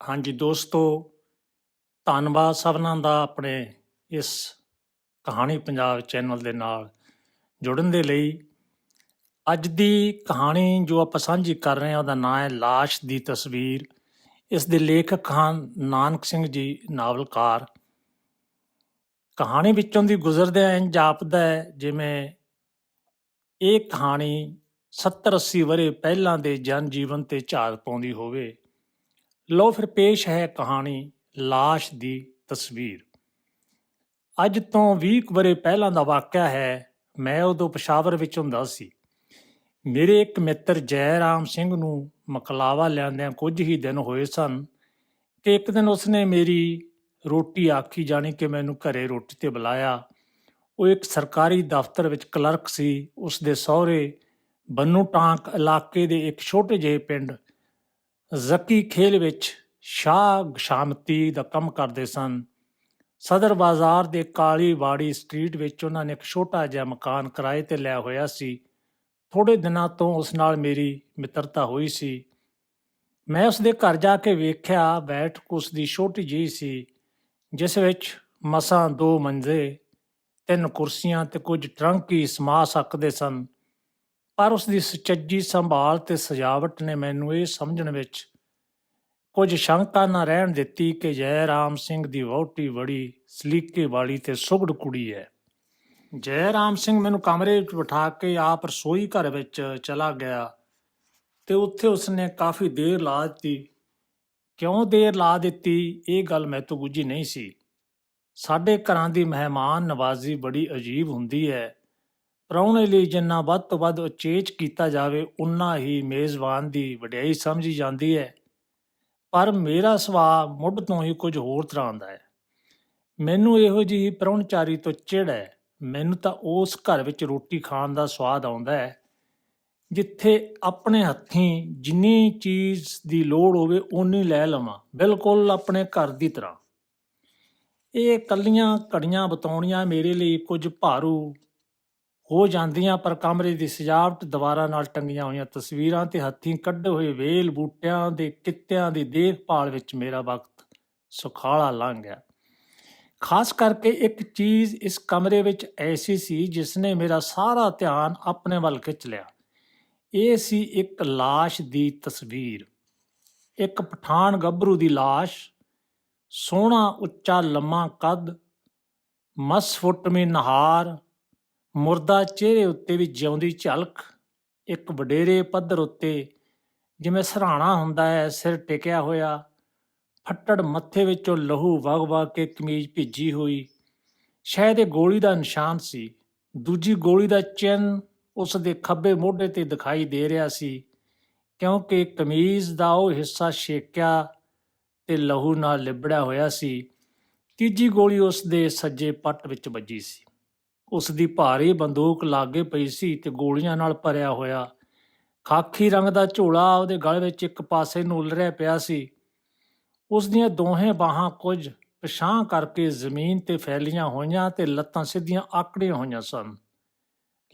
ਹਾਂਜੀ ਦੋਸਤੋ, ਧੰਨਵਾਦ ਸਭਨਾਂ ਦਾ ਆਪਣੇ ਇਸ ਕਹਾਣੀ ਪੰਜਾਬ ਚੈਨਲ ਦੇ ਨਾਲ ਜੁੜਨ ਦੇ ਲਈ। ਅੱਜ ਦੀ ਕਹਾਣੀ ਜੋ ਆਪਾਂ ਸਾਂਝੀ ਕਰ ਰਹੇ ਹਾਂ, ਉਹਦਾ ਨਾਮ ਹੈ ਲਾਸ਼ ਦੀ ਤਸਵੀਰ। ਇਸ ਦੇ ਲੇਖਕ ਹਨ ਨਾਨਕ ਸਿੰਘ ਜੀ ਨਾਵਲਕਾਰ। ਕਹਾਣੀ ਵਿੱਚੋਂ ਦੀ ਗੁਜ਼ਰਦਿਆਂ ਇੰਝ ਜਾਪਦਾ ਹੈ, ਜਿਵੇਂ ਇਹ ਕਹਾਣੀ 70 80 ਵਰੇ ਪਹਿਲਾਂ ਦੇ ਜਨ ਜੀਵਨ ਤੇ ਝਾਤ ਪਾਉਂਦੀ ਹੋਵੇ। ਲੋ ਫਿਰ ਪੇਸ਼ ਹੈ ਕਹਾਣੀ ਲਾਸ਼ ਦੀ ਤਸਵੀਰ। ਅੱਜ ਤੋਂ 20 ਕੁ ਵਰੇ ਪਹਿਲਾਂ ਦਾ ਵਾਕਿਆ ਹੈ, ਮੈਂ ਉਦੋਂ ਪਸ਼ਾਵਰ ਵਿੱਚ ਹੁੰਦਾ ਸੀ। ਮੇਰੇ ਇੱਕ ਮਿੱਤਰ ਜੈ ਰਾਮ ਸਿੰਘ ਨੂੰ ਮਕਲਾਵਾ ਲਿਆਂਦਿਆਂ ਕੁਝ ਹੀ ਦਿਨ ਹੋਏ ਸਨ ਕਿ ਇੱਕ ਦਿਨ ਉਸਨੇ ਮੇਰੀ ਰੋਟੀ ਆਖੀ ਜਾਣੀ ਕਿ ਮੈਨੂੰ ਘਰੇ ਰੋਟੀ ਤੇ ਬੁਲਾਇਆ। ਉਹ ਇੱਕ ਸਰਕਾਰੀ ਦਫ਼ਤਰ ਵਿੱਚ ਕਲਰਕ ਸੀ ਉਸ ਦੇ ਸਹੁਰੇ ਬੰਨੂ ਟਾਂਕ ਇਲਾਕੇ ਦੇ ਇੱਕ ਛੋਟੇ ਜਿਹੇ ਪਿੰਡ ਜ਼ਕੀ ਖੇਲ ਵਿੱਚ ਸ਼ਾਹ ਸ਼ਾਮਤੀ ਦਾ ਕੰਮ ਕਰਦੇ ਸਨ। ਸਦਰ ਬਾਜ਼ਾਰ ਦੇ ਕਾਲੀ ਵਾੜੀ ਸਟਰੀਟ ਵਿੱਚ ਉਹਨਾਂ ਨੇ ਇੱਕ ਛੋਟਾ ਜਿਹਾ ਮਕਾਨ ਕਿਰਾਏ ਤੇ ਲਿਆ ਹੋਇਆ ਸੀ। ਥੋੜੇ ਦਿਨਾਂ ਤੋਂ ਉਸ ਨਾਲ ਮੇਰੀ ਮਿੱਤਰਤਾ ਹੋਈ ਸੀ। ਮੈਂ ਉਸ ਦੇ ਘਰ ਜਾ ਕੇ ਵੇਖਿਆ ਬੈਠ ਉਸ ਦੀ ਛੋਟੀ ਜਿਹੀ ਸੀ, ਜਿਸ ਵਿੱਚ ਮਸਾਂ ਦੋ ਮੰਜੇ, ਤਿੰਨ ਕੁਰਸੀਆਂ ਤੇ ਕੁਝ ਟਰੰਕ ਹੀ ਸਮਾ ਸਕਦੇ ਸਨ। ਪਰ ਉਸ ਦੀ ਸੁਚੱਜੀ ਸੰਭਾਲ ਤੇ ਸਜਾਵਟ ਨੇ ਮੈਨੂੰ ਇਹ ਸਮਝਣ ਵਿੱਚ ਕੁਝ ਸ਼ੰਕਾ ਨਾ ਰਹਿਣ ਦਿੱਤੀ ਕਿ ਜੈ ਰਾਮ ਸਿੰਘ ਦੀ ਵਹੁਟੀ ਬੜੀ ਸਲੀਕੇ ਵਾਲੀ ਤੇ ਸੁਗੜ ਕੁੜੀ ਹੈ। ਜੈ ਰਾਮ ਸਿੰਘ ਮੈਨੂੰ ਕਮਰੇ ਵਿੱਚ ਬਿਠਾ ਕੇ ਆਪ ਰਸੋਈ ਘਰ ਵਿੱਚ ਚਲਾ ਗਿਆ ਤੇ ਉੱਥੇ ਉਸਨੇ ਕਾਫੀ ਦੇਰ ਲਾ ਦਿੱਤੀ। ਕਿਉਂ ਦੇਰ ਲਾ ਦਿੱਤੀ? ਇਹ ਗੱਲ ਮੈਂ ਤੋਂ ਗੁੱਝੀ ਨਹੀਂ ਸੀ। ਸਾਡੇ ਘਰਾਂ ਦੀ ਮਹਿਮਾਨ ਨਵਾਜ਼ੀ ਬੜੀ ਅਜੀਬ ਹੁੰਦੀ ਹੈ। ਪ੍ਰਾਹੁਣੇ ਲਈ ਜਿੰਨਾ ਵੱਧ ਤੋਂ ਵੱਧ ਉਚੇਚ ਕੀਤਾ ਜਾਵੇ, ਉਨਾ ਹੀ ਮੇਜ਼ਬਾਨ ਦੀ ਵਡਿਆਈ ਸਮਝੀ ਜਾਂਦੀ ਹੈ। ਪਰ ਮੇਰਾ ਸੁਭਾਅ ਮੁੱਢ ਤੋਂ ਹੀ ਕੁਝ ਹੋਰ ਤਰ੍ਹਾਂ ਦਾ ਹੈ। ਮੈਨੂੰ ਇਹੋ ਜਿਹੀ ਪ੍ਰਾਹੁਣਚਾਰੀ ਤੋਂ ਚਿੜ ਹੈ। ਮੈਨੂੰ ਤਾਂ ਉਸ ਘਰ ਵਿੱਚ ਰੋਟੀ ਖਾਣ ਦਾ ਸਵਾਦ ਆਉਂਦਾ ਹੈ, ਜਿੱਥੇ ਆਪਣੇ ਹੱਥੀਂ ਜਿੰਨੀ ਚੀਜ਼ ਦੀ ਲੋੜ ਹੋਵੇ ਓਨੀ ਲੈ ਲਵਾਂ, ਬਿਲਕੁਲ ਆਪਣੇ ਘਰ ਦੀ ਤਰ੍ਹਾਂ। ਇਹ ਕੱਲੀਆਂ ਘੜੀਆਂ ਬਤਾਉਣੀਆਂ ਮੇਰੇ ਲਈ ਕੁਝ ਭਾਰੂ ਹੋ ਜਾਂਦੀਆਂ, ਪਰ ਕਮਰੇ ਦੀ ਸਜਾਵਟ ਦੀਵਾਰਾਂ ਨਾਲ ਟੰਗੀਆਂ ਹੋਈਆਂ ਤਸਵੀਰਾਂ ਤੇ ਹੱਥੀਂ ਕੱਢੇ ਹੋਏ ਵੇਲ ਬੂਟਿਆਂ ਦੇ ਕਿੱਤਿਆਂ ਦੀ ਦੇਖਭਾਲ ਵਿੱਚ ਮੇਰਾ ਵਕਤ ਸੁਖਾਲਾ ਲੰਘ ਗਿਆ। ਖਾਸ ਕਰਕੇ ਇੱਕ ਚੀਜ਼ ਇਸ ਕਮਰੇ ਵਿੱਚ ਐਸੀ ਸੀ ਜਿਸ ਨੇ ਮੇਰਾ ਸਾਰਾ ਧਿਆਨ ਆਪਣੇ ਵੱਲ ਖਿੱਚ ਲਿਆ। ਇਹ ਸੀ ਇੱਕ ਲਾਸ਼ ਦੀ ਤਸਵੀਰ। ਇੱਕ ਪਠਾਨ ਗੱਭਰੂ ਦੀ ਲਾਸ਼, ਸੋਹਣਾ, ਉੱਚਾ, ਲੰਮਾ ਕੱਦ ਮਸਫੁੱਟਵੀਂ ਨਹਾਰ ਮੁਰਦਾ ਚਿਹਰੇ ਉੱਤੇ ਵੀ ਜਿਉਂਦੀ ਝਲਕ, ਇੱਕ ਵਡੇਰੇ ਪੱਧਰ ਉੱਤੇ ਜਿਵੇਂ ਸਰਾਣਾ ਹੁੰਦਾ ਹੈ, ਸਿਰ ਟਿਕਿਆ ਹੋਇਆ, ਫੱਟੜ ਮੱਥੇ ਵਿੱਚੋਂ ਲਹੂ ਵਗ ਵਗ ਕੇ ਕਮੀਜ਼ ਭਿੱਜੀ ਹੋਈ ਸ਼ਾਇਦ ਇਹ ਗੋਲੀ ਦਾ ਨਿਸ਼ਾਨ ਸੀ। ਦੂਜੀ ਗੋਲੀ ਦਾ ਚਿੰਨ ਉਸ ਦੇ ਖੱਬੇ ਮੋਢੇ ਤੇ ਦਿਖਾਈ ਦੇ ਰਿਹਾ ਸੀ, ਕਿਉਂਕਿ ਕਮੀਜ਼ ਦਾ ਉਹ ਹਿੱਸਾ ਛੇਕਿਆ ਤੇ ਲਹੂ ਨਾਲ ਲਿਬੜਿਆ ਹੋਇਆ ਸੀ। ਤੀਜੀ ਗੋਲੀ ਉਸ ਦੇ ਸੱਜੇ ਪੱਟ ਵਿੱਚ ਵੱਜੀ ਸੀ। ਉਸ ਦੀ ਭਾਰੀ ਬੰਦੂਕ ਲਾਗੇ ਪਈ ਸੀ ਤੇ ਗੋਲੀਆਂ ਨਾਲ ਭਰਿਆ ਹੋਇਆ। ਖਾਕੀ ਰੰਗ ਦਾ ਝੋਲਾ ਉਹਦੇ ਗਲ ਵਿੱਚ ਇੱਕ ਪਾਸੇ ਨੂੰ ਉਲਰਿਆ ਪਿਆ ਸੀ। ਉਸ ਦੀਆਂ ਦੋਹੇ ਬਾਹਾਂ ਕੁਝ ਪਛਾਂ ਕਰਕੇ ਜ਼ਮੀਨ ਤੇ ਫੈਲੀਆਂ ਹੋਈਆਂ ਤੇ ਲੱਤਾਂ ਸਿੱਧੀਆਂ ਆਕੜੀਆਂ ਹੋਈਆਂ ਸਨ।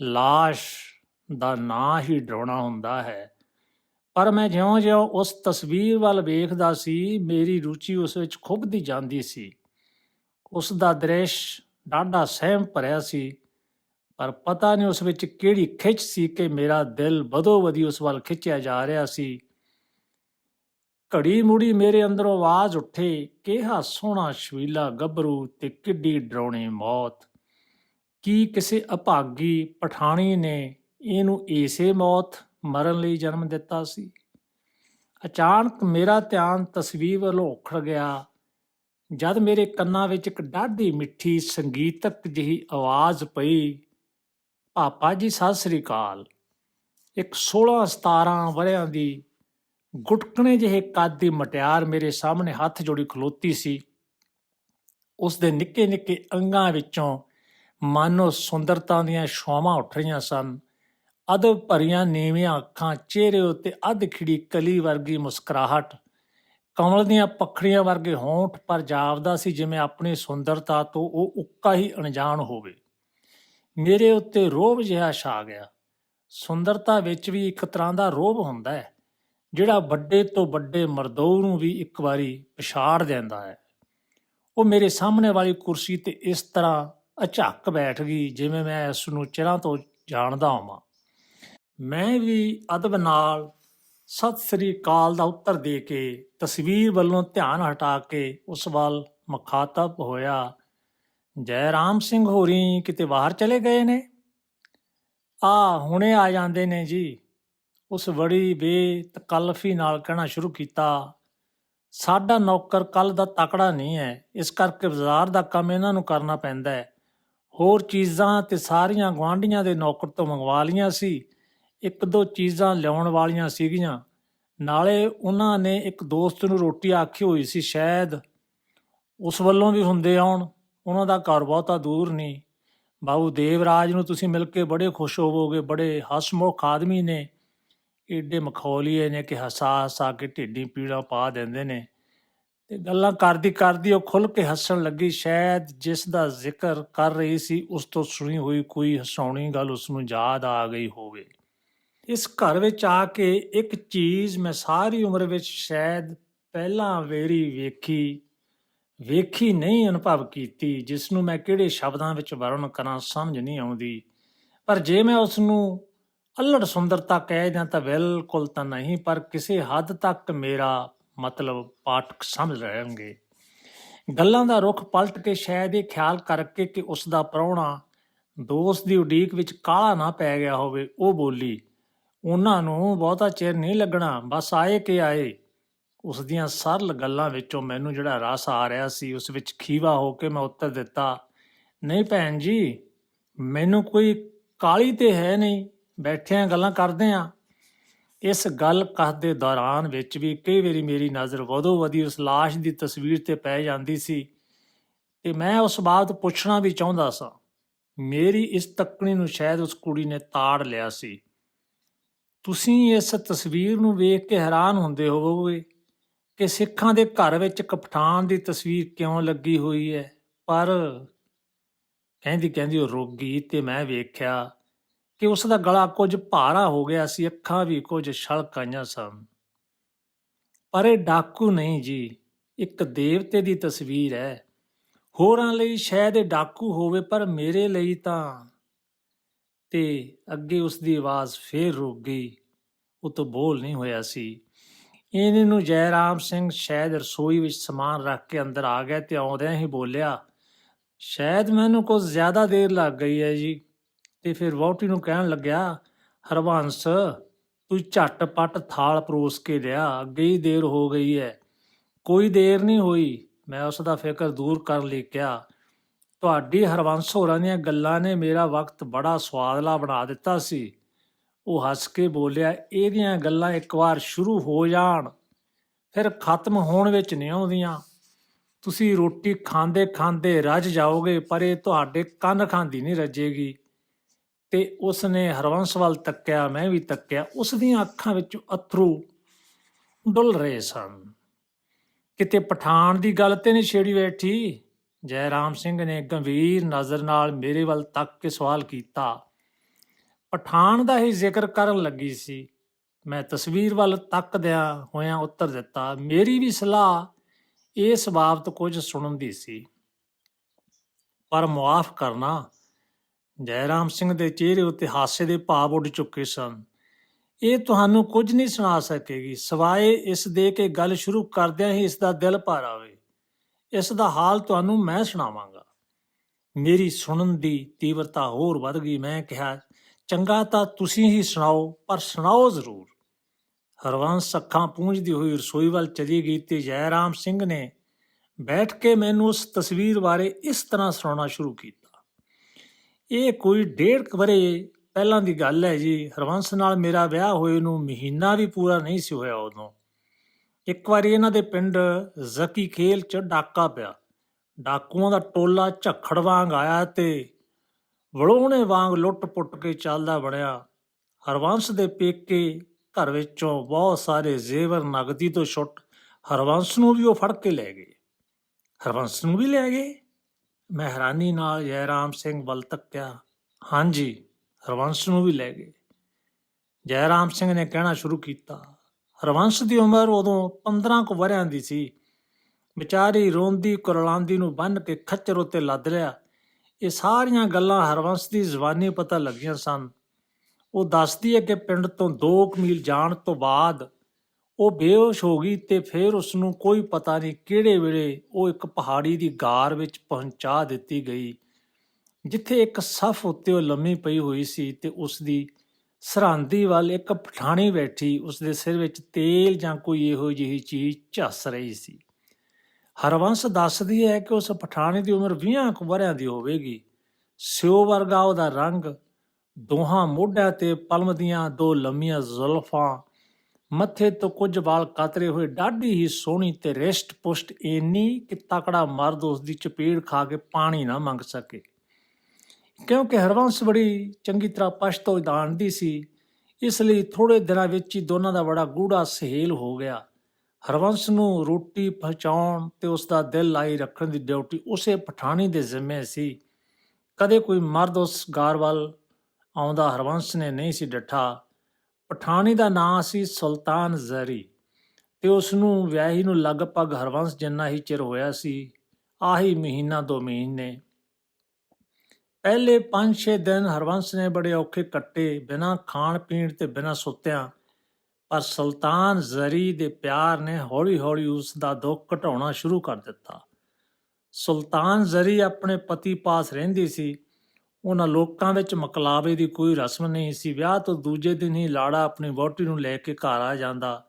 ਲਾਸ਼ ਦਾ ਨਾਂ ਹੀ ਡਰਾਉਣਾ ਹੁੰਦਾ ਹੈ। ਪਰ ਮੈਂ ਜਿਉਂ-ਜਿਉਂ ਉਸ ਤਸਵੀਰ ਵੱਲ ਵੇਖਦਾ ਸੀ, ਮੇਰੀ ਰੁਚੀ ਉਸ ਵਿੱਚ ਖੁੱਭਦੀ ਜਾਂਦੀ ਸੀ। ਉਸ ਦਾ ਦ੍ਰਿਸ਼ ਡਾਢਾ ਸਹਿਮ ਭਰਿਆ ਸੀ, ਪਰ ਪਤਾ ਨਹੀਂ ਉਸ ਵਿੱਚ ਕਿਹੜੀ ਖਿੱਚ ਸੀ ਕਿ ਮੇਰਾ ਦਿਲ ਬਦੋ ਬਦੀ ਉਸ ਵੱਲ ਖਿੱਚਿਆ ਜਾ ਰਿਹਾ ਸੀ। ਘੜੀ ਮੁੜੀ ਮੇਰੇ ਅੰਦਰੋਂ ਆਵਾਜ਼ ਉੱਠੇ, ਕਿਹਾ ਸੋਹਣਾ ਸ਼ਵੀਲਾ ਗੱਭਰੂ ਤੇ ਕਿੱਡੀ ਡਰਾਉਣੀ ਮੌਤ। ਕੀ ਕਿਸੇ ਅਭਾਗੀ ਪਠਾਣੀ ਨੇ ਇਹਨੂੰ ਏਸੇ ਮੌਤ ਮਰਨ ਲਈ ਜਨਮ ਦਿੱਤਾ ਸੀ? ਅਚਾਨਕ ਮੇਰਾ ਧਿਆਨ ਤਸਵੀਰ ਵੱਲ ਉਖੜ ਗਿਆ ਜਦ ਮੇਰੇ ਕੰਨਾਂ ਵਿੱਚ ਇੱਕ ਡਾਢੀ ਮਿੱਠੀ ਸੰਗੀਤਕ ਜਿਹੀ ਆਵਾਜ਼ ਪਈ, ਪਾਪਾ ਜੀ, ਸਤਿ ਸ੍ਰੀ ਅਕਾਲ। ਇੱਕ 16 17 ਵਰਿਆਂ ਦੀ ਗੁਟਕਣੇ ਜਿਹੇ ਕੱਦ ਦੀ ਮਟਿਆਰ ਮੇਰੇ ਸਾਹਮਣੇ ਹੱਥ ਜੋੜੀ ਖਲੋਤੀ ਸੀ। ਉਸ ਦੇ ਨਿੱਕੇ ਨਿੱਕੇ ਅੰਗਾਂ ਵਿੱਚੋਂ ਮਾਨੋ ਸੁੰਦਰਤਾ ਦੀਆਂ ਛਾਵਾਂ ਉੱਠ ਰਹੀਆਂ ਸਨ। ਅਦਬ ਭਰੀਆਂ ਨੀਵੀਆਂ ਅੱਖਾਂ, ਚਿਹਰੇ ਉੱਤੇ ਅੱਧ ਖਿੜੀ ਕਲੀ ਵਰਗੀ ਮੁਸਕਰਾਹਟ ਕਮਲ ਦੀਆਂ ਪਖੜੀਆਂ ਵਰਗੇ ਹੋਂਠ ਪਰ ਜਾਪਦਾ ਸੀ ਜਿਵੇਂ ਆਪਣੀ ਸੁੰਦਰਤਾ ਤੋਂ ਉਹ ਉੱਕਾ ਹੀ ਅਣਜਾਣ ਹੋਵੇ। ਮੇਰੇ ਉੱਤੇ ਰੋਬ ਜਿਹਾ ਛਾ ਗਿਆ। ਸੁੰਦਰਤਾ ਵਿੱਚ ਵੀ ਇੱਕ ਤਰ੍ਹਾਂ ਦਾ ਰੋਬ ਹੁੰਦਾ ਹੈ, ਜਿਹੜਾ ਵੱਡੇ ਤੋਂ ਵੱਡੇ ਮਰਦੋ ਨੂੰ ਵੀ ਇੱਕ ਵਾਰੀ ਪਛਾੜ ਦਿੰਦਾ ਹੈ। ਉਹ ਮੇਰੇ ਸਾਹਮਣੇ ਵਾਲੀ ਕੁਰਸੀ ਤੇ ਇਸ ਤਰ੍ਹਾਂ ਅਝੱਕ ਬੈਠ ਗਈ ਜਿਵੇਂ ਮੈਂ ਇਸ ਨੂੰ ਚਿਰਾਂ ਤੋਂ ਜਾਣਦਾ ਹਾਂ ਮੈਂ ਵੀ ਅਦਬ ਨਾਲ ਸਤਿ ਸ੍ਰੀ ਅਕਾਲ ਦਾ ਉੱਤਰ ਦੇ ਕੇ, ਤਸਵੀਰ ਵੱਲੋਂ ਧਿਆਨ ਹਟਾ ਕੇ ਉਸ ਵੱਲ ਮੁਖਾਤਬ ਹੋਇਆ। ਜੈ ਰਾਮ ਸਿੰਘ ਹੋਰੀ ਕਿਤੇ ਬਾਹਰ ਚਲੇ ਗਏ ਨੇ? ਆ, ਹੁਣੇ ਆ ਜਾਂਦੇ ਨੇ ਜੀ। ਉਸ ਬੜੀ ਬੇਤਕਲਫੀ ਨਾਲ ਕਹਿਣਾ ਸ਼ੁਰੂ ਕੀਤਾ, ਸਾਡਾ ਨੌਕਰ ਕੱਲ ਦਾ ਤਕੜਾ ਨਹੀਂ ਹੈ। ਇਸ ਕਰਕੇ ਬਾਜ਼ਾਰ ਦਾ ਕੰਮ ਇਹਨਾਂ ਨੂੰ ਕਰਨਾ ਪੈਂਦਾ ਹੈ। ਹੋਰ ਚੀਜ਼ਾਂ ਤੇ ਸਾਰੀਆਂ ਗੁਆਂਢੀਆਂ ਦੇ ਨੌਕਰ ਤੋਂ ਮੰਗਵਾ ਲੀਆਂ ਸੀ। ਇੱਕ ਦੋ ਚੀਜ਼ਾਂ ਲਿਆਉਣ ਵਾਲੀਆਂ ਸੀਗੀਆਂ। ਨਾਲੇ ਉਹਨਾਂ ਨੇ ਇੱਕ ਦੋਸਤ ਨੂੰ ਰੋਟੀ ਆਖੀ ਹੋਈ ਸੀ ਸ਼ਾਇਦ। ਉਸ ਵੱਲੋਂ ਵੀ ਹੁੰਦੇ ਆਉਣ। ਉਹਨਾਂ ਦਾ ਘਰ ਬਹੁਤਾ ਦੂਰ ਨਹੀਂ। ਬਾਬੂ ਦੇਵਰਾਜ ਨੂੰ ਤੁਸੀਂ ਮਿਲ ਕੇ ਬੜੇ ਖੁਸ਼ ਹੋਵੋਗੇ। ਬੜੇ ਹਸਮੁਖ ਆਦਮੀ ਨੇ। ਏਡੇ ਮਖੌਲੀਏ ਨੇ ਕਿ ਹਸਾ ਹਸਾ ਕੇ ਢਿੱਡੀ ਪੀੜਾ ਪਾ ਦਿੰਦੇ ਨੇ। ਤੇ ਗੱਲਾਂ ਕਰਦੀ ਕਰਦੀ ਉਹ ਖੁੱਲ ਕੇ ਹੱਸਣ ਲੱਗੀ। ਸ਼ਾਇਦ ਜਿਸ ਦਾ ਜ਼ਿਕਰ ਕਰ ਰਹੀ ਸੀ ਉਸ ਤੋਂ ਸੁਣੀ ਹੋਈ ਕੋਈ ਹਸਾਉਣੀ ਗੱਲ ਉਸ ਨੂੰ ਯਾਦ ਆ ਗਈ ਹੋਵੇ। ਇਸ ਘਰ ਵਿੱਚ ਆ ਕੇ ਇੱਕ ਚੀਜ਼ ਮੈਂ ਸਾਰੀ ਉਮਰ ਵਿੱਚ ਸ਼ਾਇਦ ਪਹਿਲਾਂ ਵੇਰੀ ਵੇਖੀ ਵੇਖੀ ਨਹੀਂ, ਅਨੁਭਵ ਕੀਤੀ ਜਿਸ ਨੂੰ ਮੈਂ ਕਿਹੜੇ ਸ਼ਬਦਾਂ ਵਿੱਚ ਵਰਣਨ ਕਰਾਂ ਸਮਝ ਨਹੀਂ ਆਉਂਦੀ। ਪਰ ਜੇ ਮੈਂ ਉਸ ਨੂੰ ਅਲੜ ਸੁੰਦਰਤਾ ਕਹਿ ਦਿਆਂ ਤਾਂ ਬਿਲਕੁਲ ਤਾਂ ਨਹੀਂ, ਪਰ ਕਿਸੇ ਹੱਦ ਤੱਕ ਮੇਰਾ ਮਤਲਬ ਪਾਠਕ ਸਮਝ ਰਹਿਣਗੇ ਗੱਲਾਂ ਦਾ ਰੁਖ ਪਲਟ ਕੇ ਸ਼ਾਇਦ ਇਹ ਖਿਆਲ ਕਰਕੇ ਕਿ ਉਸ ਦਾ ਪ੍ਰਾਹੁਣਾ ਦੋਸਤ ਦੀ ਉਡੀਕ ਵਿੱਚ ਕਾਲਾ ਨਾ ਪੈ ਗਿਆ ਹੋਵੇ, ਉਹ ਬੋਲੀ ਉਹਨਾਂ ਨੂੰ ਬਹੁਤਾ ਚਿਰ ਨਹੀਂ ਲੱਗਣਾ। ਬਸ ਆਏ ਕਿ ਆਏ। ਉਸ ਦੀਆਂ ਸਰਲ ਗੱਲਾਂ ਵਿੱਚੋਂ ਮੈਨੂੰ ਜਿਹੜਾ ਰਸ ਆ ਰਿਹਾ ਸੀ, ਉਸ ਵਿੱਚ ਖੀਵਾ ਹੋ ਕੇ ਮੈਂ ਉੱਤਰ ਦਿੱਤਾ, ਨਹੀਂ ਭੈਣ ਜੀ, ਮੈਨੂੰ ਕੋਈ ਕਾਲੀ ਤੇ ਹੈ ਨਹੀਂ। ਬੈਠਿਆਂ ਗੱਲਾਂ ਕਰਦੇ ਆ। ਇਸ ਗੱਲ ਕਹ ਦੇ ਦੌਰਾਨ ਵਿੱਚ ਵੀ ਕਈ ਵਾਰੀ ਮੇਰੀ ਨਜ਼ਰ ਵਧੋ ਵਧੀ ਉਸ ਲਾਸ਼ ਦੀ ਤਸਵੀਰ ਤੇ ਪੈ ਜਾਂਦੀ ਸੀ ਤੇ ਮੈਂ ਉਸ ਬਾਤ ਪੁੱਛਣਾ ਵੀ ਚਾਹੁੰਦਾ ਸਾਂ। ਮੇਰੀ ਇਸ ਤੱਕਣੀ ਨੂੰ ਸ਼ਾਇਦ ਉਸ ਕੁੜੀ ਨੇ ਤਾੜ ਲਿਆ ਸੀ। ਤੁਸੀਂ ਇਸ ਤਸਵੀਰ ਨੂੰ ਵੇਖ ਕੇ ਹੈਰਾਨ ਹੁੰਦੇ ਹੋਵੋਗੇ ਕਿ ਸਿੱਖਾਂ ਦੇ ਘਰ ਵਿੱਚ ਕਪਟਾਨ ਦੀ ਤਸਵੀਰ ਕਿਉਂ ਲੱਗੀ ਹੋਈ ਹੈ। ਪਰ ਕਹਿੰਦੀ ਕਹਿੰਦੀ ਉਹ ਰੁਕ ਗਈ ਤੇ ਮੈਂ ਵੇਖਿਆ ਕਿ ਉਸ ਦਾ ਗਲਾ ਕੁਝ ਭਾਰਾ ਹੋ ਗਿਆ ਸੀ, ਅੱਖਾਂ ਵੀ ਕੁਝ ਛਲਕ ਆਈਆਂ ਸਨ। ਪਰ ਇਹ ਡਾਕੂ ਨਹੀਂ ਜੀ, ਇੱਕ ਦੇਵਤੇ ਦੀ ਤਸਵੀਰ ਹੈ। ਹੋਰਾਂ ਲਈ ਸ਼ਾਇਦ ਇਹ ਡਾਕੂ ਹੋਵੇ, ਪਰ ਮੇਰੇ ਲਈ ਤਾਂ ਤੇ ਅੱਗੇ ਉਸ ਦੀ ਆਵਾਜ਼ ਫੇਰ ਰੁਕ ਗਈ। ਉਹ ਤੋਂ ਬੋਲ ਨਹੀਂ ਹੋਇਆ ਸੀ। ਇਹਨੇ ਨੂੰ ਜੈਰਾਮ ਸਿੰਘ ਸ਼ਾਇਦ ਰਸੋਈ ਵਿੱਚ ਸਮਾਨ ਰੱਖ ਕੇ ਅੰਦਰ ਆ ਗਿਆ ਤੇ ਆਉਂਦਿਆਂ ਹੀ ਬੋਲਿਆ, ਸ਼ਾਇਦ ਮੈਨੂੰ ਕੁਝ ਜ਼ਿਆਦਾ ਦੇਰ ਲੱਗ ਗਈ ਹੈ ਜੀ। ਤੇ ਫਿਰ ਵਹੁਟੀ ਨੂੰ ਕਹਿਣ ਲੱਗਿਆ ਹਰਵੰਸ ਤੂੰ ਝਟਪਟ ਥਾਲ ਪਰੋਸ ਕੇ ਲਿਆ, ਅੱਗੇ ਹੀ ਦੇਰ ਹੋ ਗਈ ਹੈ। ਕੋਈ ਦੇਰ ਨਹੀਂ ਹੋਈ। ਮੈਂ ਉਸ ਦਾ ਫਿਕਰ ਦੂਰ ਕਰ ਲਈ ਕਿਹਾ ਤੁਹਾਡੀ ਹਰਵੰਸ ਹੋਰਾਂ ਦੀਆਂ ਗੱਲਾਂ ਨੇ ਮੇਰਾ ਵਕਤ ਬੜਾ ਸਵਾਦਲਾ ਬਣਾ ਦਿੱਤਾ ਸੀ। ਉਹ ਹੱਸ ਕੇ ਬੋਲਿਆ, ਇਹਦੀਆਂ ਗੱਲਾਂ ਇੱਕ ਵਾਰ ਸ਼ੁਰੂ ਹੋ ਜਾਣ, ਫਿਰ ਖਤਮ ਹੋਣ ਵਿੱਚ ਨਹੀਂ ਆਉਂਦੀਆਂ। ਤੁਸੀਂ ਰੋਟੀ ਖਾਂਦੇ ਖਾਂਦੇ ਰੱਜ ਜਾਓਗੇ, ਪਰ ਇਹ ਤੁਹਾਡੇ ਕੰਨ ਖਾਂਦੀ ਨਹੀਂ ਰੱਜੇਗੀ। ਤੇ ਉਸ ਨੇ ਹਰਵੰਸ ਵੱਲ ਤੱਕਿਆ, ਮੈਂ ਵੀ ਤੱਕਿਆ। ਉਸ ਦੀਆਂ ਅੱਖਾਂ ਵਿੱਚ ਅਥਰੂ ਡੁੱਲ ਰਹੇ ਸਨ। ਕਿਤੇ ਪਠਾਨ ਦੀ ਗੱਲ ਤੇ ਨਹੀਂ ਛੇੜੀ ਬੈਠੀ? ਜੈ ਰਾਮ ਸਿੰਘ ਨੇ ਗੰਭੀਰ ਨਜ਼ਰ ਨਾਲ ਮੇਰੇ ਵੱਲ ਤੱਕ ਕੇ ਸਵਾਲ ਕੀਤਾ। ਪਠਾਨ ਦਾ ਹੀ ਜ਼ਿਕਰ ਕਰਨ ਲੱਗੀ ਸੀ। ਮੈਂ ਤਸਵੀਰ ਵੱਲ ਤੱਕਦਿਆਂ ਹੋਇਆਂ ਉੱਤਰ ਦਿੱਤਾ। ਮੇਰੀ ਵੀ ਸਲਾਹ ਇਸ ਬਾਬਤ ਕੁਝ ਸੁਣਨ ਦੀ ਸੀ। ਪਰ ਮੁਆਫ ਕਰਨਾ, ਜੈਰਾਮ ਸਿੰਘ ਦੇ ਚਿਹਰੇ ਉੱਤੇ ਹਾਸੇ ਦੇ ਭਾਵ ਉੱਡ ਚੁੱਕੇ ਸਨ। ਇਹ ਤੁਹਾਨੂੰ ਕੁਝ ਨਹੀਂ ਸੁਣਾ ਸਕੇਗੀ। ਸਵਾਏ ਇਸ ਦੇ ਕੇ ਗੱਲ ਸ਼ੁਰੂ ਕਰਦਿਆਂ ਹੀ ਇਸ ਦਾ ਦਿਲ ਭਰ ਆਵੇ। ਇਸ ਦਾ ਹਾਲ ਤੁਹਾਨੂੰ ਮੈਂ ਸੁਣਾਵਾਂਗਾ। ਮੇਰੀ ਸੁਣਨ ਦੀ ਤੀਵਰਤਾ ਹੋਰ ਵੱਧ ਗਈ। ਮੈਂ ਕਿਹਾ, ਚੰਗਾ ਤਾਂ ਤੁਸੀਂ ਹੀ ਸੁਣਾਓ, ਪਰ ਸੁਣਾਓ ਜ਼ਰੂਰ। ਹਰਵੰਸ ਅੱਖਾਂ ਪੂੰਝਦੀ ਹੋਈ ਰਸੋਈ ਵੱਲ ਚਲੀ ਗਈ ਤੇ ਜੈਰਾਮ ਸਿੰਘ ਨੇ ਬੈਠ ਕੇ ਮੈਨੂੰ ਉਸ ਤਸਵੀਰ ਬਾਰੇ ਇਸ ਤਰ੍ਹਾਂ ਸੁਣਾਉਣਾ ਸ਼ੁਰੂ ਕੀਤਾ। ਇਹ ਕੋਈ ਡੇਢ ਕੁ ਵਰੇ ਪਹਿਲਾਂ ਦੀ ਗੱਲ ਹੈ ਜੀ। ਹਰਵੰਸ ਨਾਲ ਮੇਰਾ ਵਿਆਹ ਹੋਏ ਨੂੰ ਮਹੀਨਾ ਵੀ ਪੂਰਾ ਨਹੀਂ ਸੀ ਹੋਇਆ ਉਦੋਂ। ਇੱਕ ਵਾਰੀ ਇਹਨਾਂ ਦੇ ਪਿੰਡ ਜ਼ਕੀ ਖੇਲ ਚ ਡਾਕਾ ਪਿਆ। ਡਾਕੂਆਂ ਦਾ ਟੋਲਾ ਝੱਖੜ ਵਾਂਗ ਆਇਆ ਤੇ ਵਲੋਣੇ ਵਾਂਗ ਲੁੱਟ-ਪੁੱਟ ਕੇ ਚੱਲਦਾ ਬਣਿਆ ਹਰਵੰਸ ਦੇ ਪੇਕੇ ਘਰ ਵਿੱਚੋਂ ਬਹੁਤ ਸਾਰੇ ਜ਼ੇਵਰ ਨਗਦੀ ਤੋਂ ਛੁੱਟ ਹਰਵੰਸ ਨੂੰ ਵੀ ਉਹ ਫੜ ਕੇ ਲੈ ਗਏ। ਹਰਵੰਸ ਨੂੰ ਵੀ ਲੈ ਗਏ? ਮੈਂ ਹੈਰਾਨੀ ਨਾਲ ਜੈਰਾਮ ਸਿੰਘ ਵੱਲ ਤੱਕਿਆ। ਹਾਂਜੀ, ਹਰਵੰਸ ਨੂੰ ਵੀ ਲੈ ਗਏ। ਜੈਰਾਮ ਸਿੰਘ ਨੇ ਕਹਿਣਾ ਸ਼ੁਰੂ ਕੀਤਾ। ਹਰਵੰਸ ਦੀ ਉਮਰ ਉਦੋਂ 15 ਕੁ ਵਰਿਆਂ ਦੀ ਸੀ। ਵਿਚਾਰੀ ਰੋਂਦੀ ਕੁਰਲਾਂਦੀ ਨੂੰ ਬੰਨ ਕੇ ਖੱਚਰ ਉੱਤੇ ਲੱਦ ਲਿਆ। ਇਹ ਸਾਰੀਆਂ ਗੱਲਾਂ ਹਰਵੰਸ ਦੀ ਜ਼ੁਬਾਨੀ ਪਤਾ ਲੱਗੀਆਂ ਸਨ। ਉਹ ਦੱਸਦੀ ਹੈ ਕਿ ਪਿੰਡ ਤੋਂ 2 ਮੀਲ ਜਾਣ ਤੋਂ ਬਾਅਦ ਉਹ ਬੇਹੋਸ਼ ਹੋ ਗਈ ਤੇ ਫਿਰ ਉਸ ਨੂੰ ਕੋਈ ਪਤਾ ਨਹੀਂ ਕਿਹੜੇ ਵੇਲੇ ਉਹ ਇੱਕ ਪਹਾੜੀ ਦੀ ਗਾਰ ਵਿੱਚ ਪਹੁੰਚਾ ਦਿੱਤੀ ਗਈ, ਜਿੱਥੇ ਇੱਕ ਸਫ ਉੱਤੇ ਉਹ ਲੰਮੀ ਪਈ ਹੋਈ ਸੀ ਤੇ ਉਸ ਦੀ ਸਰਹੰਦੀ ਵੱਲ ਇੱਕ ਪਠਾਣੀ ਬੈਠੀ ਉਸ ਦੇ ਸਿਰ ਵਿੱਚ ਤੇਲ ਜਾਂ ਕੋਈ ਇਹੋ ਜਿਹੀ ਚੀਜ਼ ਝੱਸ ਰਹੀ ਸੀ। ਹਰਵੰਸ ਦੱਸਦੀ ਹੈ ਕਿ ਉਸ ਪਠਾਣੀ ਦੀ ਉਮਰ 20 ਕੁ ਵਰ੍ਹਿਆਂ ਦੀ ਹੋਵੇਗੀ। ਸਿਓ ਵਰਗਾ ਉਹਦਾ ਰੰਗ, ਦੋਹਾਂ ਮੋਢਿਆਂ ਤੇ ਪਲਮ ਦੀਆਂ ਦੋ ਲੰਮੀਆਂ ਜ਼ੁਲਫਾਂ, ਮੱਥੇ ਤੋਂ ਕੁਝ ਵਾਲ ਕਾਤਰੇ ਹੋਏ ਡਾਢੀ ਹੀ ਸੋਹਣੀ ਤੇ ਰਿਸ਼ਟ ਪੁਸ਼ਟ ਇੰਨੀ ਕਿ ਤਕੜਾ ਮਰਦ ਉਸ ਦੀ ਚਪੇੜ ਖਾ ਕੇ ਪਾਣੀ ਨਾ ਮੰਗ ਸਕੇ। ਕਿਉਂਕਿ ਹਰਵੰਸ ਬੜੀ ਚੰਗੀ ਤਰ੍ਹਾਂ ਪਸ਼ਤੋ ਜਾਣਦੀ ਸੀ, ਇਸ ਲਈ ਥੋੜੇ ਦਿਨਾਂ ਵਿੱਚ ਹੀ ਦੋਨਾਂ ਦਾ ਬੜਾ ਗੂੜਾ ਸਹੇਲ ਹੋ ਗਿਆ। ਹਰਵੰਸ ਨੂੰ ਰੋਟੀ ਪਹੁੰਚਾਉਣ ਤੇ ਉਸ ਦਾ ਦਿਲ ਲਾਈ ਰੱਖਣ ਦੀ ਡਿਊਟੀ ਉਸੇ ਪਠਾਣੀ ਦੇ ਜ਼ਿੰਮੇ ਸੀ। ਕਦੇ ਕੋਈ ਮਰਦ ਉਸ ਗਾਰ ਵੱਲ ਆਉਂਦਾ ਹਰਵੰਸ ਨੇ ਨਹੀਂ ਸੀ ਡੱਠਾ। ਪਠਾਣੀ ਦਾ ਨਾਂ ਸੀ ਸੁਲਤਾਨ ਜ਼ਰੀ ਤੇ ਉਸ ਨੂੰ ਵਿਆਹੀ ਨੂੰ ਲਗਭਗ ਹਰਵੰਸ ਜਿੰਨਾ ਹੀ ਚਿਰ ਹੋਇਆ ਸੀ, ਆਹੀ ਮਹੀਨਾ ਦੋ ਮਹੀਨੇ। ਪਹਿਲੇ 5-6 ਦਿਨ ਹਰਵੰਸ ਨੇ ਬੜੇ ਔਖੇ ਕੱਟੇ, ਬਿਨਾਂ ਖਾਣ ਪੀਣ ਤੇ ਬਿਨਾਂ ਸੁੱਤਿਆਂ। ਪਰ ਸੁਲਤਾਨ ਜ਼ਰੀ ਦੇ ਪਿਆਰ ਨੇ ਹੌਲੀ-ਹੌਲੀ ਉਸ ਦਾ ਦੁੱਖ ਘਟਾਉਣਾ ਸ਼ੁਰੂ ਕਰ ਦਿੱਤਾ। ਸੁਲਤਾਨ ਜ਼ਰੀ ਆਪਣੇ ਪਤੀ ਪਾਸ ਰਹਿੰਦੀ ਸੀ। ਉਹਨਾਂ ਲੋਕਾਂ ਵਿੱਚ ਮਕਲਾਵੇ ਦੀ ਕੋਈ ਰਸਮ ਨਹੀਂ ਸੀ। ਵਿਆਹ ਤੋਂ ਦੂਜੇ ਦਿਨ ਹੀ ਲਾੜਾ ਆਪਣੀ ਵਹੁਟੀ ਨੂੰ ਲੈ ਕੇ ਘਰ ਆ ਜਾਂਦਾ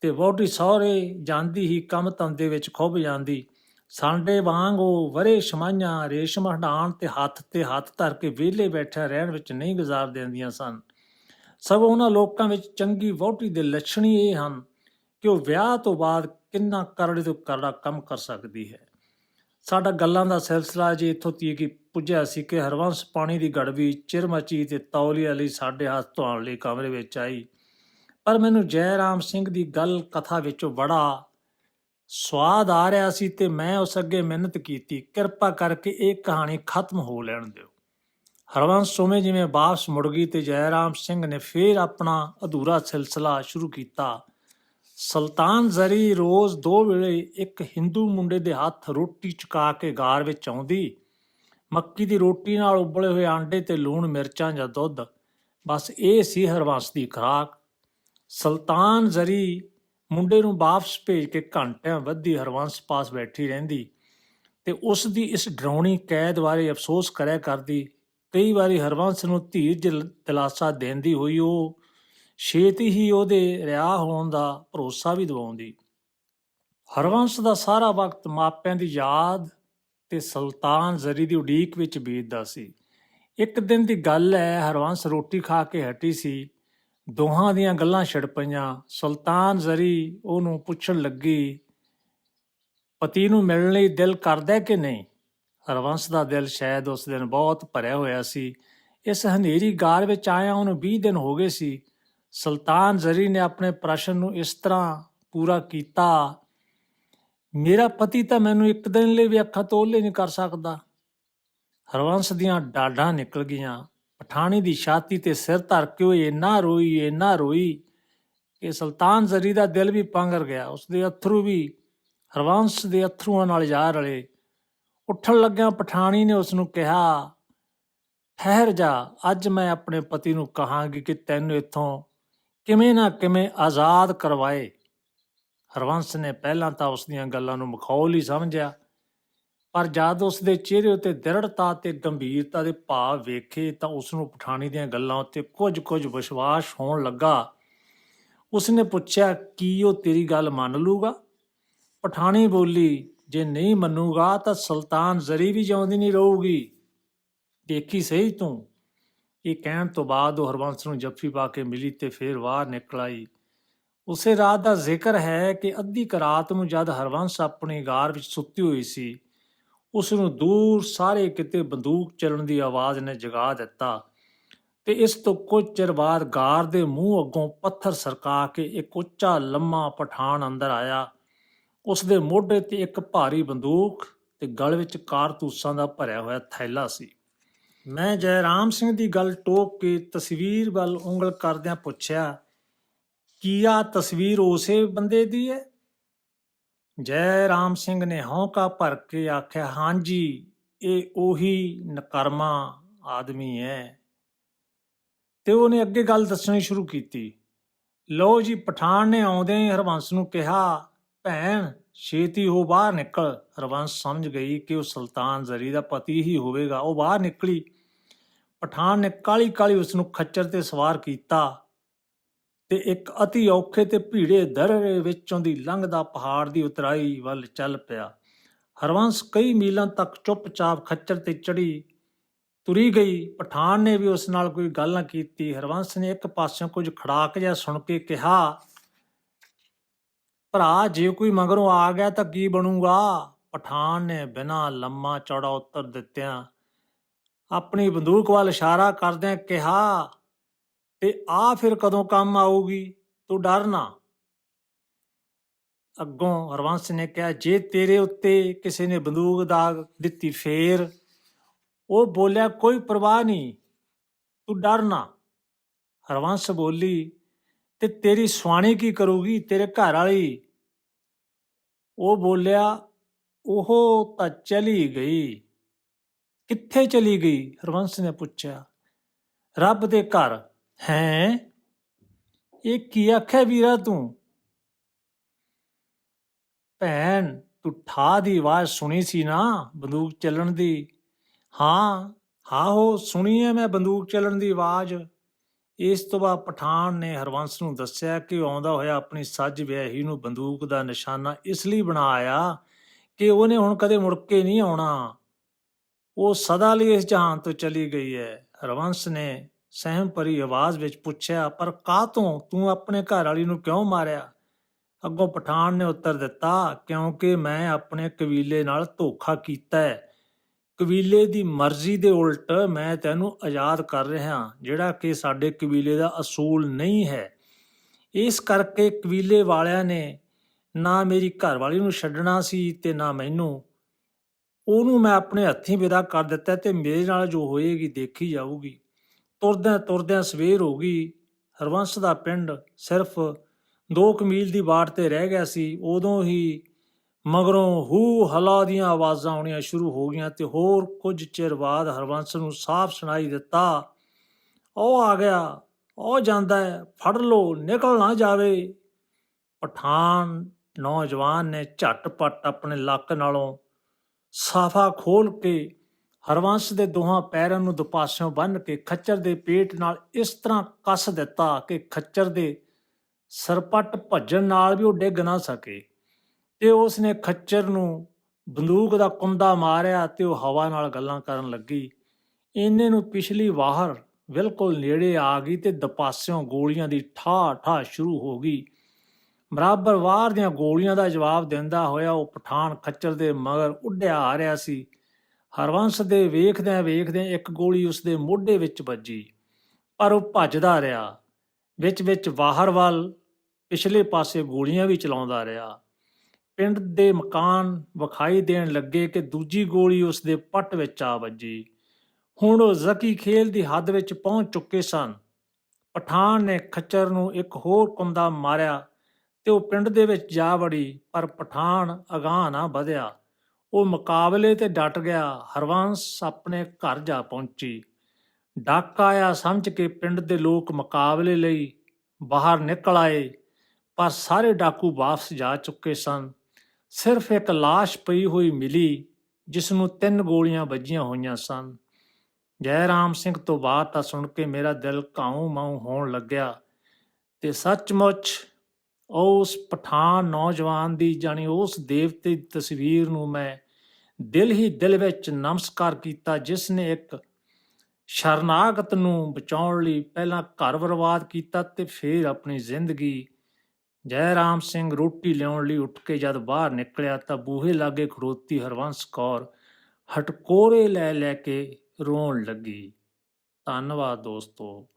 ਤੇ ਵਹੁਟੀ ਸਹੁਰੇ ਜਾਂਦੀ ਹੀ ਕੰਮ ਧੰਦੇ ਵਿੱਚ ਖੁੱਭ ਜਾਂਦੀ। ਸਾਂਡੇ ਵਾਂਗ ਉਹ ਵਰੇ ਸ਼ਮਾਈਆਂ ਰੇਸ਼ਮ ਹਟਾਣ ਤੇ ਹੱਥ ਤੇ ਹੱਥ ਧਰ ਕੇ ਵਿਹਲੇ ਬੈਠਾ ਰਹਿਣ ਵਿੱਚ ਨਹੀਂ ਗੁਜ਼ਾਰ ਦਿੰਦੀਆਂ ਸਨ। ਸਗੋਂ ਉਹਨਾਂ ਲੋਕਾਂ ਵਿੱਚ ਚੰਗੀ ਵਹੁਟੀ ਦੇ ਲੱਛਣੀ ਇਹ ਹਨ ਕਿ ਉਹ ਵਿਆਹ ਤੋਂ ਬਾਅਦ ਕਿੰਨਾ ਕਰੜੇ ਤੋਂ ਕਰੜਾ ਕੰਮ ਕਰ ਸਕਦੀ ਹੈ। ਸਾਡਾ ਗੱਲਾਂ ਦਾ ਸਿਲਸਿਲਾ ਜੇ ਇੱਥੋਂ ਤੀਕ ਹੀ ਪੁੱਜਿਆ ਸੀ ਕਿ ਹਰਵੰਸ ਪਾਣੀ ਦੀ ਗੜਵੀ ਚਿਰਮਚੀ ਤੇ ਤੌਲੀਆ ਲਈ ਸਾਡੇ ਹੱਥ ਧੋਣ ਲਈ ਕਮਰੇ ਵਿੱਚ ਆਈ। ਪਰ ਮੈਨੂੰ ਜੈ ਰਾਮ ਸਿੰਘ ਦੀ ਗੱਲ ਕਥਾ ਵਿੱਚੋਂ ਬੜਾ ਸਵਾਦ ਆ ਰਿਹਾ ਸੀ ਤੇ ਮੈਂ ਉਸ ਅੱਗੇ ਮਿਹਨਤ ਕੀਤੀ। ਕਿਰਪਾ ਕਰਕੇ ਇਹ ਕਹਾਣੀ ਖਤਮ ਹੋ ਲੈਣ ਦਿਓ। ਹਰਵੰਸ ਸੋਮੇ ਜਿਵੇਂ ਵਾਪਸ ਮੁੜ ਗਈ ਤੇ ਜੈ ਰਾਮ ਸਿੰਘ ਨੇ ਫੇਰ ਆਪਣਾ ਅਧੂਰਾ ਸਿਲਸਿਲਾ ਸ਼ੁਰੂ ਕੀਤਾ। ਸੁਲਤਾਨ ਜ਼ਰੀ ਰੋਜ਼ ਦੋ ਵੇਲੇ ਇੱਕ ਹਿੰਦੂ ਮੁੰਡੇ ਦੇ ਹੱਥ ਰੋਟੀ ਚੁਕਾ ਕੇ ਗਾਰ ਵਿੱਚ ਆਉਂਦੀ। ਮੱਕੀ ਦੀ ਰੋਟੀ ਨਾਲ ਉਬਲੇ ਹੋਏ ਆਂਡੇ ਤੇ ਲੂਣ, ਮਿਰਚਾਂ ਜਾਂ ਦੁੱਧ। ਬਸ ਇਹ ਸੀ ਹਰਵੰਸ ਦੀ ਖੁਰਾਕ। ਸੁਲਤਾਨ ਜ਼ਰੀ ਮੁੰਡੇ ਨੂੰ ਵਾਪਸ ਭੇਜ ਕੇ ਘੰਟਿਆਂ ਵੱਧੀ ਹਰਵੰਸ ਪਾਸ ਬੈਠੀ ਰਹਿੰਦੀ ਤੇ ਉਸ ਦੀ ਇਸ ਡਰਾਉਣੀ ਕੈਦ ਬਾਰੇ ਅਫਸੋਸ ਕਰਿਆ ਕਰਦੀ। ਕਈ ਵਾਰੀ ਹਰਵੰਸ ਨੂੰ ਧੀਰਜ ਦਿਲਾਸਾ ਦਿੰਦੀ ਹੋਈ ਉਹ ਛੇਤੀ ਹੀ ਉਹਦੇ ਰਿਹਾ ਹੋਣ ਦਾ ਭਰੋਸਾ ਵੀ ਦਿਵਾਉਂਦੀ। ਹਰਵੰਸ ਦਾ ਸਾਰਾ ਵਕਤ ਮਾਪਿਆਂ ਦੀ ਯਾਦ ਤੇ ਸੁਲਤਾਨ ਜ਼ਰੀ ਦੀ ਉਡੀਕ ਵਿੱਚ ਬੀਤਦਾ ਸੀ। ਇੱਕ ਦਿਨ ਦੀ ਗੱਲ ਹੈ, ਹਰਵੰਸ ਰੋਟੀ ਖਾ ਕੇ ਹਟੀ ਸੀ। ਦੋਹਾਂ ਦੀਆਂ ਗੱਲਾਂ ਛਿੜ ਪਈਆਂ। ਸੁਲਤਾਨ ਜ਼ਰੀ ਉਹਨੂੰ ਪੁੱਛਣ ਲੱਗੀ, ਪਤੀ ਨੂੰ ਮਿਲਣ ਲਈ ਦਿਲ ਕਰਦਾ ਕਿ ਨਹੀਂ? ਹਰਵੰਸ ਦਾ ਦਿਲ ਸ਼ਾਇਦ ਉਸ ਦਿਨ ਬਹੁਤ ਭਰਿਆ ਹੋਇਆ ਸੀ। ਇਸ ਹਨੇਰੀ ਗਾਰ ਵਿੱਚ ਆਇਆ ਉਹਨੂੰ 20 ਦਿਨ ਹੋ ਗਏ ਸੀ। ਸੁਲਤਾਨ ਜ਼ਰੀ ਨੇ ਆਪਣੇ ਪ੍ਰਸ਼ਨ ਨੂੰ ਇਸ ਤਰ੍ਹਾਂ ਪੂਰਾ ਕੀਤਾ, ਮੇਰਾ ਪਤੀ ਤਾਂ ਮੈਨੂੰ ਇੱਕ ਦਿਨ ਲਈ ਵੀ ਅੱਖਾਂ ਤੋਲੇ ਨਹੀਂ ਕਰ ਸਕਦਾ। ਹਰਵੰਸ ਦੀਆਂ ਡਾਡਾਂ ਨਿਕਲ ਗਈਆਂ। ਪਠਾਣੀ ਦੀ ਛਾਤੀ ਤੇ ਸਿਰ ਧਰ ਕੇ ਉਹ ਇੰਨਾ ਰੋਈ ਇੰਨਾ ਰੋਈ ਕਿ ਸੁਲਤਾਨ ਜ਼ਰੀ ਦਾ ਦਿਲ ਵੀ ਪੰਗਰ ਗਿਆ। ਉਸ ਦੇ ਅਥਰੂ ਵੀ, ਹਰਵੰਸ ਦੇ ਅਥਰੂਆਂ ਨਾਲ ਜਾ ਰਲੇ। ਉੱਠਣ ਲੱਗਿਆ ਪਠਾਣੀ ਨੇ ਉਸ ਨੂੰ ਕਿਹਾ, ਠਹਿਰ ਜਾ, ਅੱਜ ਮੈਂ ਆਪਣੇ ਪਤੀ ਨੂੰ ਕਹਾਂਗੀ ਕਿ ਤੈਨੂੰ ਇੱਥੋਂ ਕਿਵੇਂ ਨਾ ਕਿਵੇਂ ਆਜ਼ਾਦ ਕਰਵਾਏ। ਹਰਵੰਸ ਨੇ ਪਹਿਲਾਂ ਤਾਂ ਉਸ ਦੀਆਂ ਗੱਲਾਂ ਨੂੰ ਮਖੌਲ ਹੀ ਸਮਝਿਆ। ਪਰ ਜਦ ਉਸ ਦੇ ਚਿਹਰੇ ਉੱਤੇ ਦ੍ਰਿੜਤਾ ਤੇ ਗੰਭੀਰਤਾ ਦੇ ਭਾਵ ਵੇਖੇ ਤਾਂ ਉਸ ਨੂੰ ਪਠਾਣੀ ਦੀਆਂ ਗੱਲਾਂ ਉੱਤੇ ਕੁਝ-ਕੁਝ ਵਿਸ਼ਵਾਸ ਹੋਣ ਲੱਗਾ। ਉਸ ਨੇ ਪੁੱਛਿਆ, ਕੀ ਉਹ ਤੇਰੀ ਗੱਲ ਮੰਨ ਲੂਗਾ ਪਠਾਣੀ ਬੋਲੀ, ਜੇ ਨਹੀਂ ਮੰਨੂਗਾ ਤਾਂ ਸੁਲਤਾਨ ਜ਼ਰੀ ਵੀ ਜਿਉਂਦੀ ਨਹੀਂ ਰਹੂਗੀ। ਦੇਖੀ ਸਹੀ ਤੂੰ। ਇਹ ਕਹਿਣ ਤੋਂ ਬਾਅਦ ਉਹ ਹਰਵੰਸ ਨੂੰ ਜੱਫੀ ਪਾ ਕੇ ਮਿਲੀ ਤੇ ਫੇਰ ਬਾਹਰ ਨਿਕਲ ਆਈ। ਉਸੇ ਰਾਤ ਦਾ ਜ਼ਿਕਰ ਹੈ ਕਿ ਅੱਧੀ ਕੁ ਰਾਤ ਨੂੰ ਜਦ ਹਰਵੰਸ ਆਪਣੀ ਗਾਰ ਵਿੱਚ ਸੁੱਤੀ ਹੋਈ ਸੀ ਉਸ ਨੂੰ ਦੂਰ ਸਾਰੇ ਕਿਤੇ ਬੰਦੂਕ ਚੱਲਣ ਦੀ ਆਵਾਜ਼ ਨੇ ਜਗਾ ਦਿੱਤਾ ਤੇ ਇਸ ਤੋਂ ਕੁਝ ਚਿਰ ਬਾਅਦ ਗਾਰ ਦੇ ਮੂੰਹ ਅੱਗੋਂ ਪੱਥਰ ਸਰਕਾ ਕੇ ਇੱਕ ਉੱਚਾ ਲੰਮਾ ਪਠਾਨ ਅੰਦਰ ਆਇਆ। ਉਸ ਦੇ ਮੋਢੇ ਤੇ ਇੱਕ ਭਾਰੀ ਬੰਦੂਕ ਤੇ ਗਲ ਵਿੱਚ ਕਾਰਤੂਸਾਂ ਦਾ ਭਰਿਆ ਹੋਇਆ ਥੈਲਾ ਸੀ। ਮੈਂ ਜੈ ਰਾਮ ਸਿੰਘ ਦੀ ਗੱਲ ਟੋਕ ਕੇ ਤਸਵੀਰ ਵੱਲ ਉਂਗਲ ਕਰਦਿਆਂ ਪੁੱਛਿਆ, ਕੀ ਆ ਤਸਵੀਰ ਉਸੇ ਬੰਦੇ ਦੀ ਹੈ? ਜੈ ਰਾਮ ਸਿੰਘ ਨੇ ਹੌਂਕਾ ਭਰ ਕੇ ਆਖਿਆ ਹਾਂਜੀ ਇਹ ਉਹੀ ਨਕਰਮਾ ਆਦਮੀ ਹੈ। ਤੇ ਉਹਨੇ ਅੱਗੇ ਗੱਲ ਦੱਸਣੀ ਸ਼ੁਰੂ ਕੀਤੀ। ਲਓ ਜੀ, ਪਠਾਨ ਨੇ ਆਉਂਦਿਆਂ ਹੀ ਹਰਵੰਸ ਨੂੰ ਕਿਹਾ, ਭੈਣ, ਛੇਤੀ ਹੋ ਬਾਹਰ ਨਿਕਲ। ਹਰਵੰਸ ਸਮਝ ਗਈ ਕਿ ਉਹ ਸੁਲਤਾਨ ਜ਼ਰੀ ਦਾ ਪਤੀ ਹੀ ਹੋਵੇਗਾ, ਉਹ ਬਾਹਰ ਨਿਕਲੀ। ਪਠਾਨ ਨੇ ਕਾਲੀ ਕਾਲੀ ਉਸ ਨੂੰ ਖੱਚਰ ਤੇ ਸਵਾਰ ਕੀਤਾ। ਤੇ ਇੱਕ ਅਤੀ ਔਖੇ ਤੇ ਭੀੜੇ ਦਰਰੇ ਵਿੱਚੋਂ ਦੀ ਲੰਘਦਾ ਪਹਾੜ ਦੀ ਉਤਰਾਈ ਵੱਲ ਚੱਲ ਪਿਆ। ਹਰਵੰਸ ਕਈ ਮੀਲਾਂ ਤੱਕ ਚੁੱਪਚਾਪ ਖੱਚਰ ਤੇ ਚੜੀ ਤੁਰੀ ਗਈ। ਪਠਾਨ ਨੇ ਵੀ ਉਸ ਨਾਲ ਕੋਈ ਗੱਲ ਨਾ ਕੀਤੀ। ਹਰਵੰਸ ਨੇ ਇੱਕ ਪਾਸਿਓਂ ਕੁਝ ਖੜਾਕ ਜਿਹਾ ਸੁਣ ਕੇ ਕਿਹਾ, ਭਰਾ, ਜੇ ਕੋਈ ਮਗਰੋਂ ਆ ਗਿਆ ਤਾਂ ਕੀ ਬਣੂਗਾ? ਪਠਾਨ ਨੇ ਬਿਨਾਂ ਲੰਮਾ ਚੌੜਾ ਉੱਤਰ ਦਿੱਤਿਆਂ ਆਪਣੀ ਬੰਦੂਕ ਵੱਲ ਇਸ਼ਾਰਾ ਕਰਦਿਆਂ ਕਿਹਾ ਤੇ ਆ ਫਿਰ ਕਦੋਂ ਕੰਮ ਆਊਗੀ? ਤੂੰ ਡਰ ਨਾ। ਅੱਗੋਂ ਹਰਵੰਸ ਨੇ ਕਿਹਾ, ਜੇ ਤੇਰੇ ਉੱਤੇ ਕਿਸੇ ਨੇ ਬੰਦੂਕ ਦਾਗ ਦਿੱਤੀ ਫੇਰ, ਉਹ ਬੋਲਿਆ, ਕੋਈ ਪਰਵਾਹ ਨਹੀਂ, ਤੂੰ ਡਰ ਨਾ। ਹਰਵੰਸ ਬੋਲੀ, ਤੇ ਤੇਰੀ ਸੁਆਣੀ ਕੀ ਕਰੂਗੀ? ਤੇਰੇ ਘਰ ਵਾਲੀ? ਉਹ ਬੋਲਿਆ, ਉਹ ਤਾਂ ਚਲੀ ਗਈ। ਕਿੱਥੇ ਚਲੀ ਗਈ? ਹਰਵੰਸ ਨੇ ਪੁੱਛਿਆ, ਰੱਬ ਦੇ ਘਰ। ਹੈਂ? ਇਹ ਕੀ ਆਖਿਆ ਵੀਰਾ ਤੂੰ? ਭੈਣ, ਤੂੰ ਠਾ ਦੀ ਆਵਾਜ਼ ਸੁਣੀ ਸੀ ਨਾ ਬੰਦੂਕ ਚੱਲਣ ਦੀ? ਹਾਂ ਹਾਂ ਹੋ, ਸੁਣੀ ਹੈ ਮੈਂ ਬੰਦੂਕ ਚੱਲਣ ਦੀ ਆਵਾਜ਼। ਇਸ ਤੋਂ ਬਾਅਦ ਪਠਾਨ ਨੇ ਹਰਵੰਸ ਨੂੰ ਦੱਸਿਆ ਕਿ ਆਉਂਦਾ ਹੋਇਆ ਆਪਣੀ ਸੱਜ ਵਿਆਹੀ ਨੂੰ ਬੰਦੂਕ ਦਾ ਨਿਸ਼ਾਨਾ ਇਸ ਲਈ ਬਣਾਇਆ ਕਿ ਉਹਨੇ ਹੁਣ ਕਦੇ ਮੁੜ ਕੇ ਨਹੀਂ ਆਉਣਾ। ਉਹ ਸਦਾ ਲਈ ਇਸ ਜਹਾਨ ਤੋਂ ਚਲੀ ਗਈ ਹੈ। ਹਰਵੰਸ ਨੇ ਸਹਿਮ ਭਰੀ ਆਵਾਜ਼ ਵਿੱਚ ਪੁੱਛਿਆ, ਪਰ ਕਾਹਤੋਂ ਤੂੰ? ਆਪਣੇ ਘਰ ਵਾਲੀ ਨੂੰ ਕਿਉਂ ਮਾਰਿਆ? ਅੱਗੋਂ ਪਠਾਨ ਨੇ ਉੱਤਰ ਦਿੱਤਾ, ਕਿਉਂਕਿ ਮੈਂ ਆਪਣੇ ਕਬੀਲੇ ਨਾਲ ਧੋਖਾ ਕੀਤਾ ਹੈ। ਕਬੀਲੇ ਦੀ ਮਰਜ਼ੀ ਦੇ ਉਲਟ ਮੈਂ ਤੈਨੂੰ ਆਜ਼ਾਦ ਕਰ ਰਿਹਾ ਜਿਹੜਾ ਕਿ ਸਾਡੇ ਕਬੀਲੇ ਦਾ ਅਸੂਲ ਨਹੀਂ ਹੈ। ਇਸ ਕਰਕੇ ਕਬੀਲੇ ਵਾਲਿਆਂ ਨੇ ਨਾ ਮੇਰੀ ਘਰਵਾਲੀ ਨੂੰ ਛੱਡਣਾ ਸੀ ਤੇ ਨਾ ਮੈਨੂੰ। ਉਹਨੂੰ ਮੈਂ ਆਪਣੇ ਹੱਥੀਂ ਵਿਦਾ ਕਰ ਦਿੱਤਾ ਤੇ ਮੇਰੇ ਨਾਲ ਜੋ ਹੋਏਗੀ ਦੇਖੀ ਜਾਊਗੀ। ਤੁਰਦਿਆਂ ਤੁਰਦਿਆਂ ਸਵੇਰ ਹੋ ਗਈ। ਹਰਵੰਸ ਦਾ ਪਿੰਡ ਸਿਰਫ 2 ਮੀਲ ਦੀ ਬਾਟ ਤੇ ਰਹਿ ਗਿਆ ਸੀ। ਉਦੋਂ ਹੀ ਮਗਰੋਂ ਹੂ ਹਲਾ ਦੀਆਂ ਆਵਾਜ਼ਾਂ ਆਉਣੀਆਂ ਸ਼ੁਰੂ ਹੋ ਗਈਆਂ ਤੇ ਹੋਰ ਕੁਝ ਚਿਰ ਬਾਅਦ ਹਰਵੰਸ ਨੂੰ ਸਾਫ਼ ਸੁਣਾਈ ਦਿੱਤਾ, ਉਹ ਆ ਗਿਆ, ਉਹ ਜਾਂਦਾ ਹੈ, ਫੜ ਲੋ ਨਿਕਲ ਨਾ ਜਾਵੇ। ਪਠਾਨ ਨੌਜਵਾਨ ਨੇ ਝਟਪਟ ਆਪਣੇ ਲੱਕ ਨਾਲੋਂ ਸਾਫਾ ਖੋਲ ਕੇ ਹਰਵੰਸ ਦੇ ਦੋਹਾਂ ਪੈਰਾਂ ਨੂੰ ਦੁਪਾਸਿਓਂ ਬੰਨ੍ਹ ਕੇ ਖੱਚਰ ਦੇ ਪੇਟ ਨਾਲ ਇਸ ਤਰ੍ਹਾਂ ਕੱਸ ਦਿੱਤਾ ਕਿ ਖੱਚਰ ਦੇ ਸਰਪੱਟ ਭੱਜਣ ਨਾਲ ਵੀ ਉਹ ਡਿੱਗ ਨਾ ਸਕੇ ਤੇ ਉਸ ਨੇ ਖੱਚਰ ਨੂੰ ਬੰਦੂਕ ਦਾ ਕੁੰਦਾ ਮਾਰਿਆ ਤੇ ਉਹ ਹਵਾ ਨਾਲ ਗੱਲਾਂ ਕਰਨ ਲੱਗੀ। ਇਹਨੇ ਨੂੰ ਪਿਛਲੀ ਵਾਹਰ ਬਿਲਕੁਲ ਨੇੜੇ ਆ ਗਈ ਤੇ ਦਪਾਸਿਓਂ ਗੋਲੀਆਂ ਦੀ ਠਾ ਠਾ ਸ਼ੁਰੂ ਹੋ ਗਈ। ਬਰਾਬਰ ਵਾਰ ਦੀਆਂ ਗੋਲੀਆਂ ਦਾ ਜਵਾਬ ਦਿੰਦਾ ਹੋਇਆ ਉਹ ਪਠਾਨ ਖੱਚਰ ਦੇ ਮਗਰ ਉੱਡਿਆ ਆ ਰਿਹਾ ਸੀ। ਹਰਵੰਸ ਦੇ ਵੇਖਦਿਆਂ ਵੇਖਦਿਆਂ ਇੱਕ ਗੋਲੀ ਉਸ ਦੇ ਮੋਢੇ ਵਿੱਚ ਵੱਜੀ, ਪਰ ਉਹ ਭੱਜਦਾ ਰਿਹਾ। ਵਿੱਚ ਵਿੱਚ ਬਾਹਰ ਵੱਲ ਪਿਛਲੇ ਪਾਸੇ ਗੋਲੀਆਂ ਵੀ ਚਲਾਉਂਦਾ ਰਿਹਾ। ਪਿੰਡ ਦੇ ਮਕਾਨ ਵਿਖਾਈ ਦੇਣ ਲੱਗੇ ਕਿ ਦੂਜੀ ਗੋਲੀ ਉਸ ਦੇ ਪੱਟ ਵਿੱਚ ਆ ਵੱਜੀ। ਹੁਣ ਉਹ ਜ਼ਕੀ ਖੇਲ ਦੀ ਹੱਦ ਵਿੱਚ ਪਹੁੰਚ ਚੁੱਕੇ ਸਨ। ਪਠਾਨ ਨੇ ਖੱਚਰ ਨੂੰ ਇੱਕ ਹੋਰ ਕੁੰਦਾ ਮਾਰਿਆ ਤੇ ਉਹ ਪਿੰਡ ਦੇ ਵਿੱਚ ਜਾ ਵੜੀ, ਪਰ ਪਠਾਨ ਅਗਾਹ ਨਾ ਵਧਿਆ। ਉਹ ਮੁਕਾਬਲੇ ਤੇ ਡਟ ਗਿਆ। ਹਰਵੰਸ ਆਪਣੇ ਘਰ ਜਾ ਪਹੁੰਚੀ। ਡਾਕਾ ਆਇਆ ਸਮਝ ਕੇ ਪਿੰਡ ਦੇ ਲੋਕ ਮੁਕਾਬਲੇ ਲਈ ਬਾਹਰ ਨਿਕਲ ਆਏ, ਪਰ ਸਾਰੇ ਡਾਕੂ ਵਾਪਸ ਜਾ ਚੁੱਕੇ ਸਨ। ਸਿਰਫ ਇੱਕ ਲਾਸ਼ ਪਈ ਹੋਈ ਮਿਲੀ ਜਿਸ ਨੂੰ ਤਿੰਨ ਗੋਲੀਆਂ ਵੱਜੀਆਂ ਹੋਈਆਂ ਸਨ। ਜੈ ਰਾਮ ਸਿੰਘ ਤੋਂ ਬਾਤ ਤਾਂ ਸੁਣ ਕੇ ਮੇਰਾ ਦਿਲ ਕਾਉ ਮਾਉ ਹੋਣ ਲੱਗਿਆ ਤੇ ਸੱਚਮੁੱਚ ਉਸ ਪਠਾਨ ਨੌਜਵਾਨ ਦੀ ਜਾਨੀ ਉਸ ਦੇਵਤੇ ਦੀ ਤਸਵੀਰ ਨੂੰ ਮੈਂ ਦਿਲ ਹੀ ਦਿਲ ਵਿੱਚ ਨਮਸਕਾਰ ਕੀਤਾ, ਜਿਸ ਨੇ ਇੱਕ ਸ਼ਰਨਾਗਤ ਨੂੰ ਬਚਾਉਣ ਲਈ ਪਹਿਲਾਂ ਘਰ ਬਰਬਾਦ ਕੀਤਾ ਤੇ ਫਿਰ ਆਪਣੀ ਜ਼ਿੰਦਗੀ ਜੈ ਰਾਮ ਸਿੰਘ ਰੋਟੀ ਲਿਆਉਣ ਲਈ ਉੱਠ ਕੇ ਜਦ ਬਾਹਰ ਨਿਕਲਿਆ ਤਾਂ ਬੂਹੇ ਲਾਗੇ ਖੜੋਤੀ ਹਰਵੰਸ ਕੌਰ ਹਟਕੋਰੇ ਲੈ ਲੈ ਕੇ ਰੋਣ ਲੱਗੀ। ਧੰਨਵਾਦ ਦੋਸਤੋ।